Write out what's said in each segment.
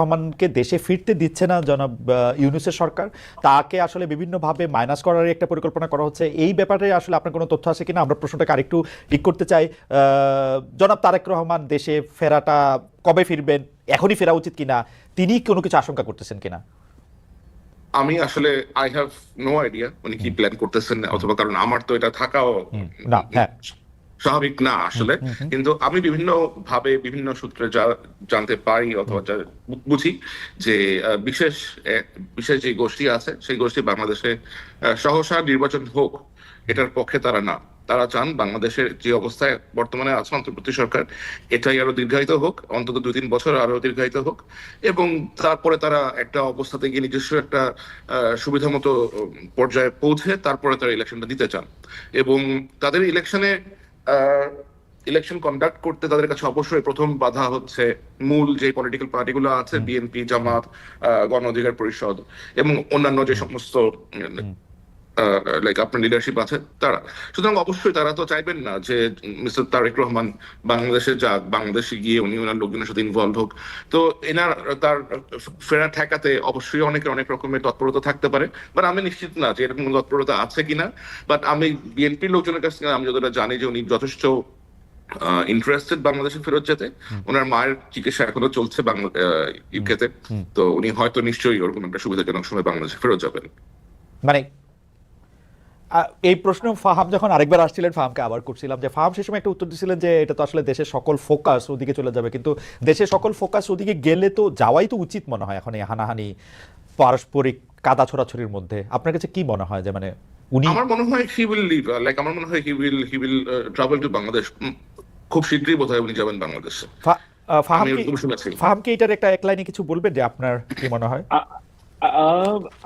রহমানকে দেশে ফিরতে দিচ্ছে না জনাব ইউনুসের সরকার। তাকে আসলে বিভিন্নভাবে মাইনাস করার একটা পরিকল্পনা করা হচ্ছে। এই ব্যাপারে আসলে আপনার কোনো তথ্য আছে কিনা? আমরা প্রশ্নটাকে আরেকটু ঠিক করতে চাই। জনাব তারেক রহমান দেশে ফেরাটা কবে ফিরবেন? এখনই ফেরা উচিত কিনা? তিনি কোনো কিছু আশঙ্কা করতেছেন কিনা? আমি আসলে আই হ্যাভ নো আইডিয়া উনি কি প্ল্যান করতেছেন অথবা কারণ আমার তো এটা থাকাও না হ্যাঁ। স্বাভাবিক না আসলে। কিন্তু আমি বিভিন্ন ভাবে বিভিন্ন সূত্রে যা জানতে পারি অথবা যা বুঝি যে বিশেষ বিশেষ যে গোষ্ঠী আছে সেই গোষ্ঠী বাংলাদেশে সহসা নির্বাচন হোক এটার পক্ষে তারা না। তারা চান বাংলাদেশের যে অবস্থায় বর্তমানে আছে অন্তর্বর্তী সরকার এটাই আরও দীর্ঘায়িত হোক অন্তত দুই তিন বছর আরও দীর্ঘায়িত হোক এবং তারপরে তারা একটা অবস্থাতে গিয়ে নিজস্ব একটা সুবিধা মতো পর্যায়ে পৌঁছে তারপরে তারা ইলেকশনটা দিতে চান। এবং তাদের ইলেকশনে ইলেকশন কন্ডাক্ট করতে তাদের কাছে অবশ্যই প্রথম বাধা হচ্ছে মূল যে পলিটিক্যাল পার্টিগুলো আছে বিএনপি জামাত আহ, গণ অধিকার পরিষদ এবং অন্যান্য যে সমস্ত লাইক আপনার লিডারশিপ আছে তারা। সুতরাং অবশ্যই তারা তো চাইবেন না যে মিস্টার তারেক রহমান বাংলাদেশে যাক বাংলাদেশে গিয়ে উনি ওনার লোকজনের সাথে ইনভলভ হোক। তো এনার তার ফেরা ঠেকাতে অবশ্যই অনেকের অনেক রকমের তৎপরতা থাকতে পারে। বাট আমি নিশ্চিত না যে এরকম তৎপরতা আছে কিনা। বাট আমি বিএনপির লোকজনের কাছ থেকে আমি যতটা জানি যে উনি যথেষ্ট ইন্টারেস্টেড বাংলাদেশে ফেরত যেতে। ওনার মায়ের চিকিৎসা এখনও চলছে বাংলা ইউকেতে তো উনি হয়তো নিশ্চয়ই ওরকম একটা সুবিধাজনক সময় বাংলাদেশে ফেরত যাবেন। মানে এই প্রশ্ন ফাহাম যখন আরেকবার আসছিলেন ফাহামকে আবার করছিলাম যে ফাহাম সেই সময় একটা উত্তর দিয়েছিলেন যে এটা তো আসলে দেশের সকল ফোকাস ওদিকে চলে যাবে। কিন্তু দেশের সকল ফোকাস ওদিকে গেলে তো যাওয়াই তো উচিত মনে হয় এখন এই হানাহানি পারস্পরিক কাদা ছোড়াছড়ির মধ্যে। আপনার কাছে কি মনে হয় যে মানে উনি আমার মনে হয় হি উইল লিভ লাইক আমার মনে হয় he will he will travel to Bangladesh খুব শীঘ্রই বোধহয় উনি যাবেন বাংলাদেশে। ফাহাম কি ফাহাম কি এটার একটা এক লাইনে কিছু বলবেন যে আপনার কি মনে হয়?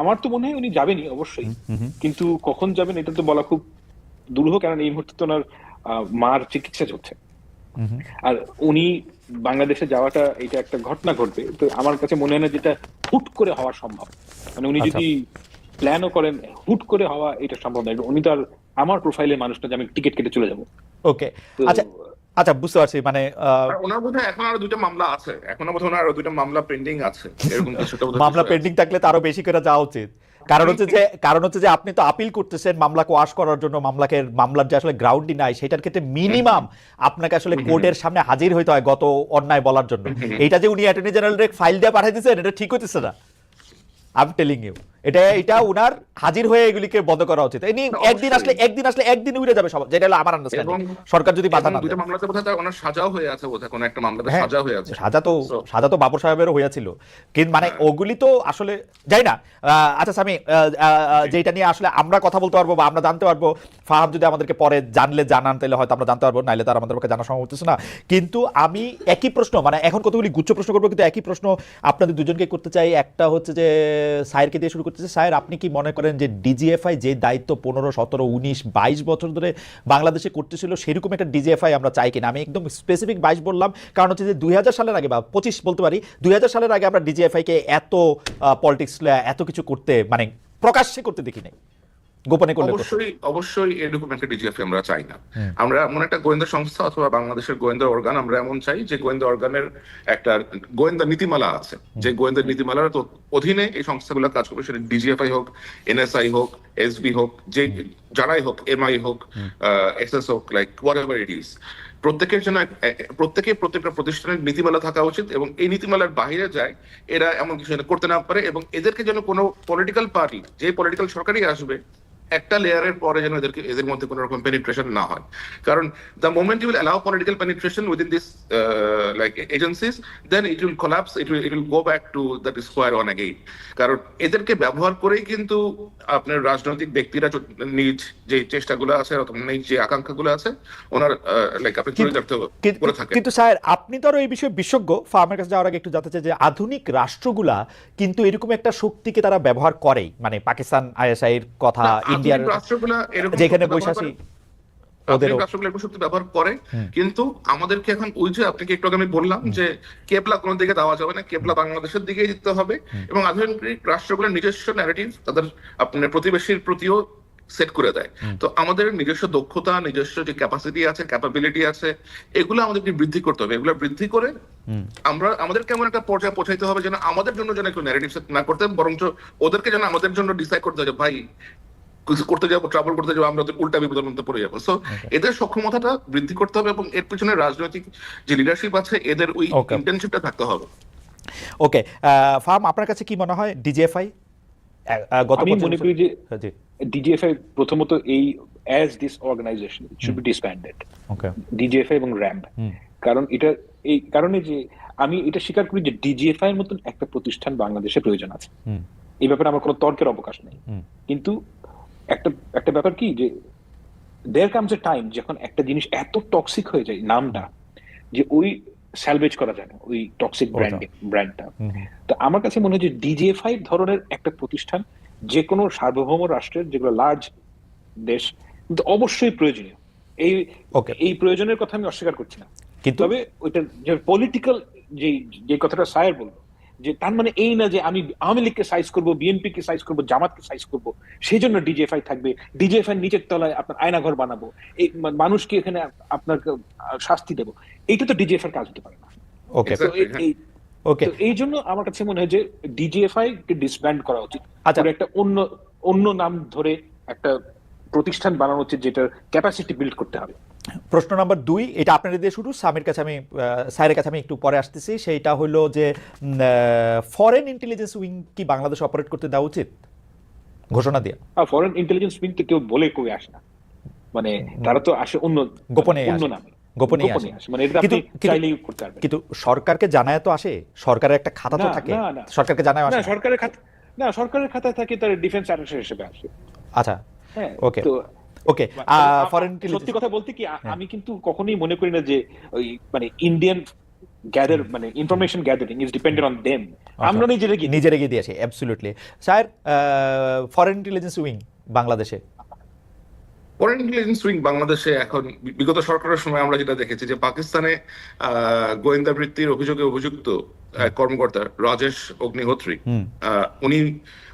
আমার তো মনে হয় উনি যাবেনই অবশ্যই। কিন্তু কখন যাবেন এটা তো বলা খুব দুরূহ কারণ এই মুহূর্তে তো ওনার মার চিকিৎসা চলছে। আর উনি বাংলাদেশে যাওয়াটা এটা একটা ঘটনা ঘটবে। তো আমার কাছে মনে হয় না যেটা হুট করে হওয়া সম্ভব। মানে উনি আচ্ছা। যদি প্ল্যানও করেন হুট করে হওয়া এটা সম্ভব নয় উনি তো আর আমার প্রোফাইলের মানুষটা যে আমি টিকিট কেটে চলে যাব। ওকে। আচ্ছা আচ্ছা বুঝতে পারছি মানে ওনার বোধহয় এখন আরও দুইটা মামলা আছে। এখনও বোধহয় ওনার আরও দুইটা মামলা পেন্ডিং আছে। এরকম মামলা পেন্ডিং থাকলে তো আরও বেশি করে যাওয়া উচিত। কারণ হচ্ছে যে কারণ হচ্ছে যে আপনি তো আপিল করতেছেন মামলা কোয়াশ করার জন্য মামলাকে মামলার যে আসলে গ্রাউন্ডই নাই সেটার ক্ষেত্রে মিনিমাম আপনাকে আসলে কোর্টের সামনে হাজির হইতে হয় গত অন্যায় বলার জন্য। এইটা যে উনি অ্যাটর্নি জেনারেল ফাইল দিয়ে পাঠিয়ে দিয়েছেন এটা ঠিক হইতেছে না। আই এম টেলিং ইউ এটা এটা উনার হাজির হয়ে এগুলিকে বন্ধ করা উচিত। এনি একদিন আসলে একদিন আসলে একদিন উড়ে যাবে সব যেটা হলো আমার আন্ডারস্ট্যান্ডিং সরকার যদি বাধা না দেয়। মামলাতে বোধহয় তার ওনার সাজাও হয়ে আছে বোধহয় কোনো একটা মামলাতে হ্যাঁ, সাজা হয়ে আছে। সাজা তো সাজা তো বাবর সাহেবেরও হয়েছিল। কিন্তু মানে ওগুলি তো আসলে যাই না আচ্ছা স্বামী যেটা নিয়ে আসলে আমরা কথা বলতে পারব বা আমরা জানতে পারব ফাহাম যদি আমাদেরকে পরে জানলে জানান তাহলে হয়তো আমরা জানতে পারব নাইলে তার আমাদের পক্ষে জানা সম্ভব হচ্ছে না। কিন্তু আমি একই প্রশ্ন মানে এখন কতগুলি গুচ্ছ প্রশ্ন করব কিন্তু একই প্রশ্ন আপনাদের দুজনকে করতে চাই। একটা হচ্ছে যে সায়েরকে দিয়ে শুরু করতে চাই স্যার, আপনি কি মনে করেন যে ডিজিএফআই যে দায়িত্ব পনেরো, সতেরো, উনিশ, বাইশ বছর ধরে বাংলাদেশে করতেছিল, সেরকম একটা ডিজিএফআই আমরা চাই কিনা? আমি একদম স্পেসিফিক বাইশ বললাম, কারণ হচ্ছে যে দুই হাজার সালের আগে বা পঁচিশ বলতে পারি, দুই হাজার সালের আগে আমরা ডিজিএফআইকে এত পলিটিক্স এত কিছু করতে মানে প্রকাশ্যে করতে দেখি নাই গোপনে করলে অবশ্যই অবশ্যই এরকম একটা ডিজিএফ আমরা চাই না। আমরা এমন একটা গোয়েন্দা সংস্থা অথবা বাংলাদেশের গোয়েন্দা অর্গান আমরা এমন চাই যে গোয়েন্দা অর্গানের একটা গোয়েন্দা নীতিমালা আছে। যে গোয়েন্দা নীতিমালার অধীনে এই সংস্থাগুলো কাজ করবে। সেটা ডিজিএফআই হোক এনএসআই হোক এসবি হোক যে যারাই হোক এমআই হোক এসএস হোক like whatever it is প্রত্যেকের জন্য প্রত্যেকে প্রত্যেকটা প্রতিষ্ঠানের নীতিমালা থাকা উচিত এবং এই নীতিমালার বাইরে যায় এরা এমন কিছু করতে না পারে এবং এদেরকে যেন কোনো পলিটিক্যাল পার্টি যে পলিটিক্যাল সরকারই আসবে একটা লেয়ারের পরে যেন এদেরকে এদের মধ্যে কোনো রকম পেনিট্রেশন না হয়। কারণ the moment you will allow political penetration within this like agencies then it will collapse it will it will go back to that square one again কারণ এদেরকে ব্যবহার করেই কিন্তু আপনার রাজনৈতিক ব্যক্তিরা নিজ যে চেষ্টাগুলো আছে অথবা নিজ যে আকাঙ্ক্ষাগুলো আছে ওনার লাইক আপনি চরিতার্থ করে থাকেন। কিন্তু স্যার আপনি তো আরও এই বিষয়ে বিশেষজ্ঞ। ফার্মের কাছে যাওয়ার আগে একটু জানতে চাই যে আধুনিক রাষ্ট্রগুলা কিন্তু এরকম একটা শক্তিকে তারা ব্যবহার করেই। মানে পাকিস্তান আইএসআই এর কথা ইন্ডিয়ার যেখানে বৈশাখী আধুনিক রাষ্ট্রগুলো এরকম শক্তি ব্যবহার করে কিন্তু আমাদেরকে এখন ওই যে আপনাকে একটু আগে আমি বললাম যে কেবলা কোনো দিকে দেওয়া যাবে না কেবলা বাংলাদেশের দিকেই দিতে হবে এবং আধুনিক রাষ্ট্রগুলোর নিজস্ব ন্যারেটিভ তাদের আপনার প্রতিবেশীর প্রতিও সেট করে দেয়। তো আমাদের নিজস্ব দক্ষতা নিজস্ব যে ক্যাপাসিটি আছে ক্যাপাবিলিটি আছে এগুলো আমাদেরকে বৃদ্ধি করতে হবে। এগুলো বৃদ্ধি করে আমরা আমাদের কেমন একটা পর্যায়ে পৌঁছাইতে হবে যেন আমাদের জন্য যেন একটু ন্যারেটিভ সেট না করতে বরঞ্চ ওদেরকে যেন আমাদের জন্য ডিসাইড করতে হবে ভাই কিছু করতে যাব ট্রাভেল করতে যাব আমরা উল্টা বিপদের মধ্যে পড়ে যাব। সো এদের সক্ষমতাটা বৃদ্ধি করতে হবে এবং এর পিছনে রাজনৈতিক যে লিডারশিপ আছে এদের ওই. ইন্টেনশনটা থাকতে হবে। ওকে ফার্ম আপনার কাছে কি মনে হয়? ডিজিএফআই গত আমি মনে করি যে হ্যাঁ, ডিজিএফআই প্রথমত এই as this organisation should be disbanded okay DGFI এবং র্যাম্প কারণ এটা এই কারণে যে আমি এটা স্বীকার করি যে ডিজিএফআই এর মতন একটা প্রতিষ্ঠান বাংলাদেশে প্রয়োজন আছে। এই ব্যাপারে আমার কোনো তর্কের অবকাশ নেই। কিন্তু একটা একটা ব্যাপার কি যে দেয়ার কামস এ টাইম যখন একটা জিনিস এত টক্সিক হয়ে যায় নামটা যে ওই স্যালভেজ করা যায় না ওই টক্সিক। ব্র্যান্ড ব্র্যান্ডটা। তো আমার কাছে মনে হয় যে ডিজিএফআই ধরনের একটা প্রতিষ্ঠান যে কোনো সার্বভৌম রাষ্ট্রের যেগুলো লার্জ দেশ অবশ্যই প্রয়োজনীয় এই. এই প্রয়োজনের কথা আমি অস্বীকার করছি না কিন্তু তবে ওইটা যে পলিটিক্যাল যে যে কথাটা সায়ার বলব যে তার মানে এই না যে আমি আওয়ামী লীগকে সাইজ করব বিএনপি কে সাইজ করব জামাতকে সাইজ করব সেই জন্য ডিজিএফআই থাকবে। ডিজিএফআই নিচের তলায় আপনার আয়নাঘর বানাবো। এই মানুষকে এখানে আপনার শাস্তি দেবো। এইটা তো ডিজিএফআই কাজ হতে পারে না। ওকে ওকে এই জন্য আমার কাছে মনে হয় যে ডিজিএফআই কে ডিসব্যান্ড করা উচিত। আচ্ছা। একটা অন্য অন্য নাম ধরে একটা প্রতিষ্ঠান বানানো উচিত যেটার ক্যাপাসিটি বিল্ড করতে হবে। প্রশ্ন নাম্বার দুই এটা আপনাদের দিয়ে শুরু। সামির কাছে আমি স্যারের কাছে আমি একটু পরে আসতেছি। সেইটা হলো যে ফরেন ইন্টেলিজেন্স উইং কি বাংলাদেশ অপারেট করতে দেওয়া উচিত? ঘোষণা দিয়ে। ফরেন ইন্টেলিজেন্স উইং তো কেউ বলে কেউ আসে না। মানে তারা তো আসে অন্য গোপনে অন্য। নামে। গোপনে আসে। মানে এটা আপনি চাইলেই করতে পারবেন। কিন্তু সরকারকে জানায় তো আসে। সরকারের একটা খাতা তো থাকে। না, না। সরকারকে জানায় না আসে সরকারের খাতা না সরকারের খাতায় থাকে তার ডিফেন্স অ্যাটাচে হিসেবে আসে। আচ্ছা। হ্যাঁ ওকে তো ওকে আ- ফরেন সত্যি কথা বলতে কি আমি কিন্তু কখনোই মনে করি না যে ওই মানে ইন্ডিয়ান গ্যাদার মানে information gathering is dependent on them আমরা নিজেরা কি নিজের এগিয়ে দিয়েছে absolutely sir foreign intelligence wing বাংলাদেশে। ফরেন ইন্টেলিজেন্স উইং বাংলাদেশে এখন বিগত সরকারের সময় আমরা যেটা দেখেছি যে পাকিস্তানে আহ, গোয়েন্দা বৃত্তির অভিযোগে অভিযুক্ত কর্মকর্তা রাজেশ অগ্নিহোত্রী। আহ, উনি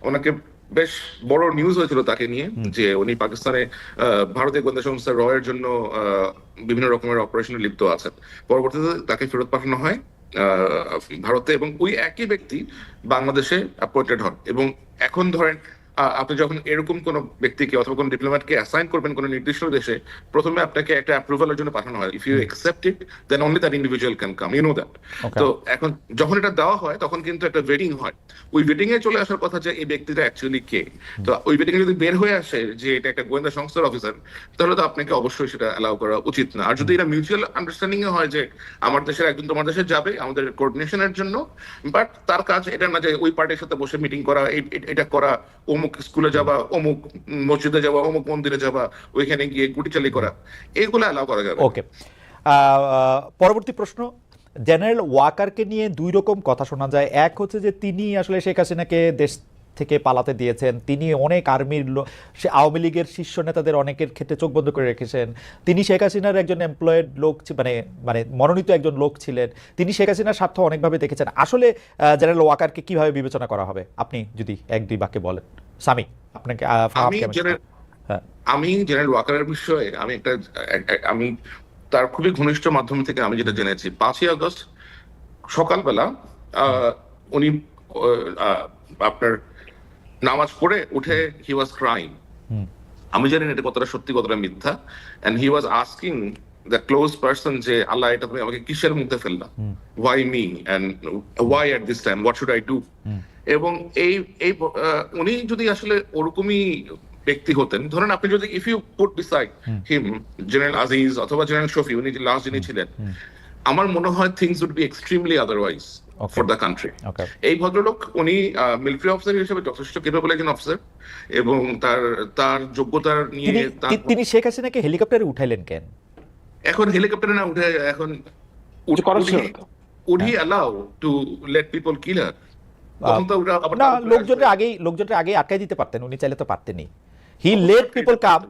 ওনাকে বেশ বড় নিউজ হয়েছিল তাকে নিয়ে যে উনি পাকিস্তানে আহ, ভারতীয় গোয়েন্দা সংস্থা র এর জন্য আহ, বিভিন্ন রকমের অপারেশনে লিপ্ত আছেন। পরবর্তীতে তাকে ফেরত পাঠানো হয় আহ, ভারতে এবং ওই একই ব্যক্তি বাংলাদেশে অ্যাপয়েন্টেড হন। এবং এখন ধরেন আপনি যখন এরকম কোন ব্যক্তিকে অথবা কোন ডিপ্লোম্যাটকে অ্যাসাইন করবেন কোন নির্দিষ্ট দেশে প্রথমে আপনাকে একটা অ্যাপ্রুভালের জন্য পাঠানো হয়। If you accept it then only that individual can come you know that তো এখন যখন এটা দেওয়া হয় তখন কিন্তু একটা ওয়েটিং হয়। ওই ওয়েটিং এ চলে আসার কথা যে এই ব্যক্তিটা অ্যাকচুয়ালি কে? তো ওই ওয়েটিং যদি বের হয়ে আসে যে এটা একটা গোয়েন্দা সংস্থার অফিসার তাহলে তো আপনাকে অবশ্যই সেটা অ্যালাউ করা উচিত না। আর যদি এটা মিউচুয়াল আন্ডারস্ট্যান্ডিং এ হয় যে আমার দেশের একজন তোমার দেশে যাবে আমাদের কোঅর্ডিনেশনের জন্য বাট তার কাজ এটা না যে ওই পার্টির সাথে বসে মিটিং করা এটা করা অমুক স্কুলে যাবা, অমুক মসজিদে যাবা, অমুক মন্দিরে যাবা, ওইখানে গিয়ে গুটিচালি করা, এইগুলো অ্যালাউ করা যাবে। ওকে পরবর্তী প্রশ্ন, জেনারেল ওয়াকারকে নিয়ে দুই রকম কথা শোনা যায়। এক হচ্ছে যে তিনি আসলে শেখ হাসিনাকে দেশ থেকে পালাতে দিয়েছেন, তিনি অনেক আর্মির সে আওয়ামী লীগের শীর্ষ নেতাদের অনেকের ক্ষেত্রে চোখ বন্ধ করে রেখেছেন। তিনি শেখ হাসিনার একজন এমপ্লয়েড লোক মানে মানে মনোনীত একজন লোক ছিলেন। তিনি শেখ হাসিনার স্বার্থ অনেকভাবে দেখেছেন। আসলে জেনারেল ওয়াকারকে কীভাবে বিবেচনা করা হবে? আপনি যদি এক দুই বাক্যে বলেন। সামি আপনাকে আমি জেনারেল হ্যাঁ। ওয়াকারের বিষয়ে আমি একটা এক- এক- আমি তার খুবই ঘনিষ্ঠ মাধ্যম থেকে আমি যেটা জেনেছি। পাঁচই আগস্ট সকালবেলা উনি আপনার নামাজ পড়ে উঠে হি ওয়াজ ক্রাইম আমি জানি না এটা কতটা সত্যি কতটা মিথ্যা। And he was asking the close person যে আল্লাহ এটা তুমি আমাকে কিসের মধ্যে ফেললা? Why me and why at this time what should I do এবং এই এই উনি যদি আসলে ওরকমই ব্যক্তি হতেন ধরেন আপনি যদি if you put beside him. General Aziz অথবা জেনারেল শফি উনি যে লাস্ট যিনি ছিলেন আমার মনে হয় things would be extremely otherwise for the country এই ভদ্রলোক উনি মিলিটারি অফিসার হিসেবে যথেষ্ট কেপেবল একজন অফিসার এবং তার তার যোগ্যতার নিয়ে তিনি তার তিনি শেখ হাসিনাকে হেলিকপ্টারে উঠাইলেন কেন? এখন হেলিকপ্টারে না উঠে এখন would he allow to let people kill her না লোকজনের আগেই লোকজনের আগে আটকাই দিতে পারতেন উনি চাইলে তো পারতেনই। He let people come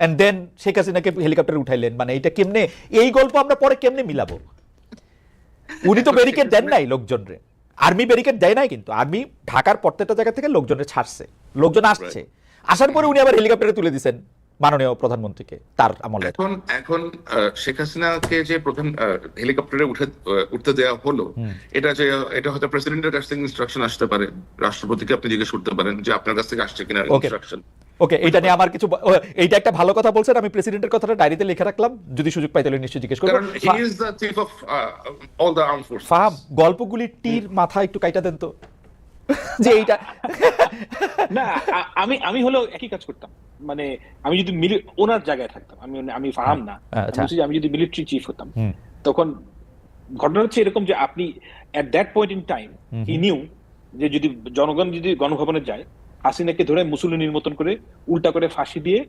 and then Sheikh হাসিনাকে হেলিকপ্টারে উঠাইলেন। মানে এটা কেমনে এই গল্প আমরা পরে কেমনে মিলাবো? উনি তো ব্যারিকেড দেন নাই লোকজনরে। আর্মি ব্যারিকেড দেয় নাই কিন্তু। আর্মি ঢাকার প্রত্যেকটা জায়গা থেকে লোকজনের ছাড়ছে। লোকজন আসছে। আসার পরে উনি আবার হেলিকপ্টারে তুলে দিছেন। মাননীয় প্রধানমন্ত্রীকে তার আমলে। এখন এখন শেখ হাসিনাকে যে প্রথম হেলিকপ্টারে উঠে উঠতে দেওয়া হলো এটা যে এটা হয়তো প্রেসিডেন্টের কাছ থেকে ইনস্ট্রাকশন আসতে পারে রাষ্ট্রপতিকে আপনি জিজ্ঞেস করতে পারেন যে আপনার কাছ থেকে আসছে কিনা ইনস্ট্রাকশন ওকে এটা নিয়ে আমার কিছু এইটা একটা ভালো কথা বলছেন আমি প্রেসিডেন্টের কথাটা ডায়েরিতে লিখে রাখলাম যদি সুযোগ পাই তাহলে নিশ্চয়ই জিজ্ঞেস করব। কারণ he is the chief of all the arm force ফাহাম গল্পগুলির টির মাথা একটু কাইটা দেন তো। যে এইটা না আমি আমি হলেও একই কাজ করতাম। মানে আমি যদি মিলি ওনার জায়গায় থাকতাম আমি আমি ফাহাম না। হ্যাঁ, আচ্ছা। আমি যদি মিলিটারি চিফ হতাম তখন ঘটনা হচ্ছে এরকম যে আপনি at that point in time he knew যে যদি জনগণ যদি গণভবনে যায় হাসিনাকে ধরে মুসলিনের মতন করে উল্টা করে ফাঁসি দিয়ে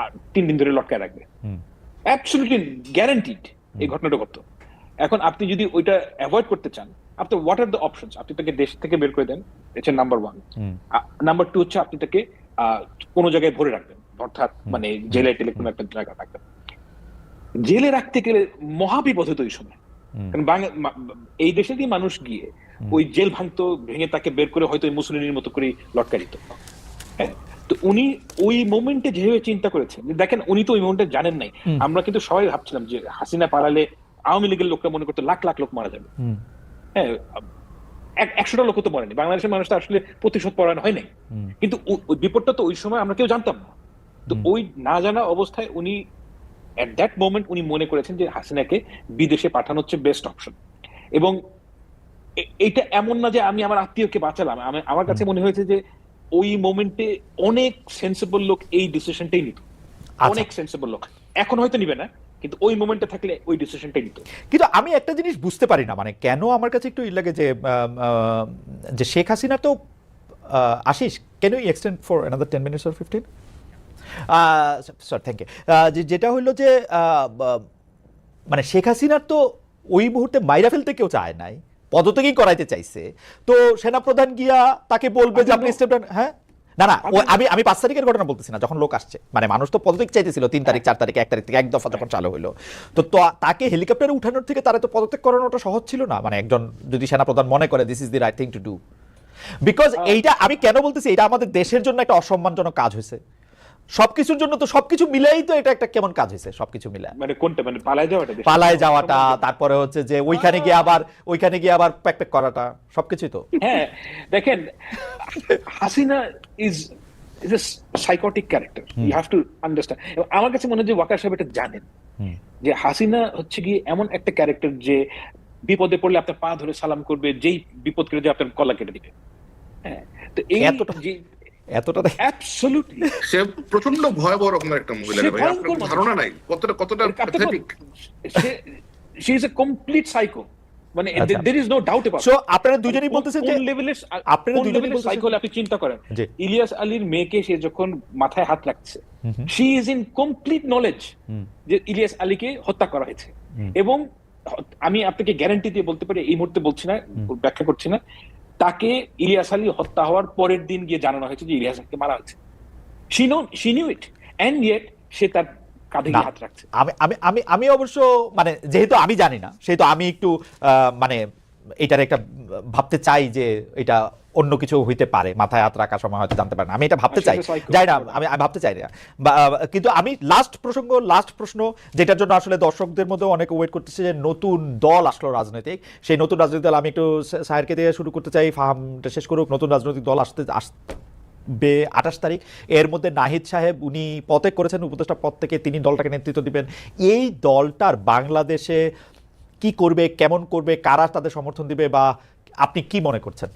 আর তিন দিন ধরে লটকায় রাখবে। অ্যাবসলিউটলি গ্যারান্টিড এই ঘটনাটা ঘটতো। এখন আপনি যদি ওইটা অ্যাভয়েড করতে চান আপনি হোয়াট আর দ্য অপশনস আপনি তাকে দেশ থেকে বের করে দেন এটা নাম্বার ওয়ান নাম্বার টু হচ্ছে আপনি তাকে কোনো জায়গায় ভরে রাখবেন। অর্থাৎ মানে জেলে টেলে কোনো একটা জায়গা রাখবেন। জেলে রাখতে গেলে মহাবিপদ হতো ওই সময়। কারণ এই দেশেরই মানুষ গিয়ে ওই জেল ভাঙতো ভেঙে তাকে বের করে হয়তো মুসলিমের মতো করে লটকা দিত। হ্যাঁ তো উনি ওই মোমেন্টে যেভাবে চিন্তা করেছেন দেখেন উনি তো ওই মোমেন্টে জানেন নাই। আমরা কিন্তু সবাই ভাবছিলাম যে হাসিনা পালালে আওয়ামী লীগের লোকরা মনে করতো লাখ লাখ লোক মারা যাবে। হ্যাঁ এক- একশোটা লোক তো মরেনি। বাংলাদেশের মানুষ তো আসলে প্রতিশোধ পরায়ণ হয় নাই কিন্তু ওই বিপদটা তো ওই সময় আমরা কেউ জানতাম না। তো ওই না জানা অবস্থায় উনি এট দ্যাট মোমেন্ট উনি মনে করেছেন যে হাসিনাকে বিদেশে পাঠানো হচ্ছে বেস্ট অপশন এবং এ- এইটা এমন না যে আমি আমার আত্মীয়কে বাঁচালাম। আমি- আমার কাছে মনে হয়েছে যে ওই মোমেন্টে অনেক সেন্সিবল লোক এই ডিসিশনটাই নিত। আচ্ছা। অনেক সেন্সিবল লোক। এখন হয়তো নিবে না। কিন্তু ওই মোমেন্টে থাকলে ওই ডিসিশনটাই নিত। কিন্তু আমি একটা জিনিস বুঝতে পারি না মানে কেন আমার কাছে একটু ই লাগে যে যে শেখ হাসিনা তো Ashish can you extend for another ten minutes or fifteen sir thank you যেটা হলো যে মানে শেখ হাসিনার তো ওই মুহূর্তে মাইরা ফেলতে কেউ চায় নাই পদত্যাগই করাইতে চাইছে। তো সেনাপ্রধান গিয়া তাকে বলবে যে আপনি স্টেপ হ্যাঁ? না না আমি আমি পাঁচ তারিখের ঘটনা বলতেছি না যখন লোক আসছে। মানে মানুষ তো পদত্যাগ চাইতেছিল তিন তারিখ চার তারিখ এক তারিখ থেকে এক দফা যখন চালু হলো তো তো- তাকে হেলিকপ্টারে উঠানোর থেকে তারা তো পদত্যাগ করানোটা সহজ ছিল না? মানে একজন যদি সেনাপ্রধান মনে করে this is the right thing to do because এইটা আমি কেন বলতেছি এটা আমাদের দেশের জন্য একটা অসম্মানজনক কাজ হয়েছে। সবকিছুর জন্য তো সবকিছু মিলাই তো এটা একটা কেমন কাজ হয়েছে সবকিছু মিলাই মানে কোনটা? মানে পালায় যাওয়াটা পালায় যাওয়াটা তারপরে হচ্ছে যে ওইখানে গিয়ে আবার ওইখানে গিয়ে আবার প্যাক প্যাক করাটা সবকিছুই তো। হ্যাঁ দেখেন Hasina is is a psychotic character you have to understand আমার কাছে মনে হয় যে ওয়াকার সাহেব এটা জানেন। যে হাসিনা হচ্ছে গিয়ে এমন একটা ক্যারেক্টার যে বিপদে পড়লে আপনার পা ধরে সালাম করবে যেই বিপদ কেটে যে আপনার কলা কেটে দিবে। হ্যাঁ তো এই এতটা- অ্যাবসলিউটলি সে প্রচণ্ড ভয়াবহ রকমের একটা মহিলা সে ভাই আপনার ভয়ঙ্কর ধারণা নাই। কতটা কতটা pathetic she is a complete psycho মানে। There is no doubt about So, আপনারা দুজনেই বলতেছেন যে লেভেলের আপনারা দুজনেই বলতেছেন- সাইকো আপনি চিন্তা করেন। ইলিয়াস আলীর মেয়েকে সে যখন মাথায় হাত রাখছে she is in complete knowledge যে ইলিয়াস আলীকে হত্যা করা হয়েছে। এবং আমি আপনাকে গ্যারান্টি দিয়ে বলতে পারি এই মুহূর্তে বলছি না ব্যাখ্যা করছি না। তাকে ইলিয়াস আলী হত্যা হওয়ার পরের দিন গিয়ে জানানো হয়েছে যে ইলিয়াস আলীকে মারা হয়েছে। She know she knew it yet সে তার কাঁধে হাত রাখছে। আমি আমি আমি আমি অবশ্য মানে যেহেতু আমি জানি না সেহেতু আমি একটু আহ, মানে এটার একটা ভাবতে চাই যে এটা অন্য কিছু হইতে পারে মাথায় হাত রাখার সময় হয়তো জানতে পারে না। আমি এটা ভাবতে চাই। যাই না আমি ভাবতে চাই না। বা- কিন্তু আমি লাস্ট প্রসঙ্গ লাস্ট প্রশ্ন যেটার জন্য আসলে দর্শকদের মধ্যে অনেক ওয়েট করতেছে যে নতুন দল আসলো রাজনৈতিক। সেই নতুন রাজনৈতিক দল আমি একটু সাহেরকে দিয়ে শুরু করতে চাই। ফাহামটা শেষ করুক। নতুন রাজনৈতিক দল আসতে আস বে আঠাশ তারিখ। এর মধ্যে নাহিদ সাহেব উনি পদত্যাগ করেছেন। উপদেষ্টা পদ থেকে তিনি দলটাকে নেতৃত্ব দিবেন। এই দলটার বাংলাদেশে কি করবে কেমন করবে কারা তাদের সমর্থন দিবে বা আপনি কি মনে করছেন?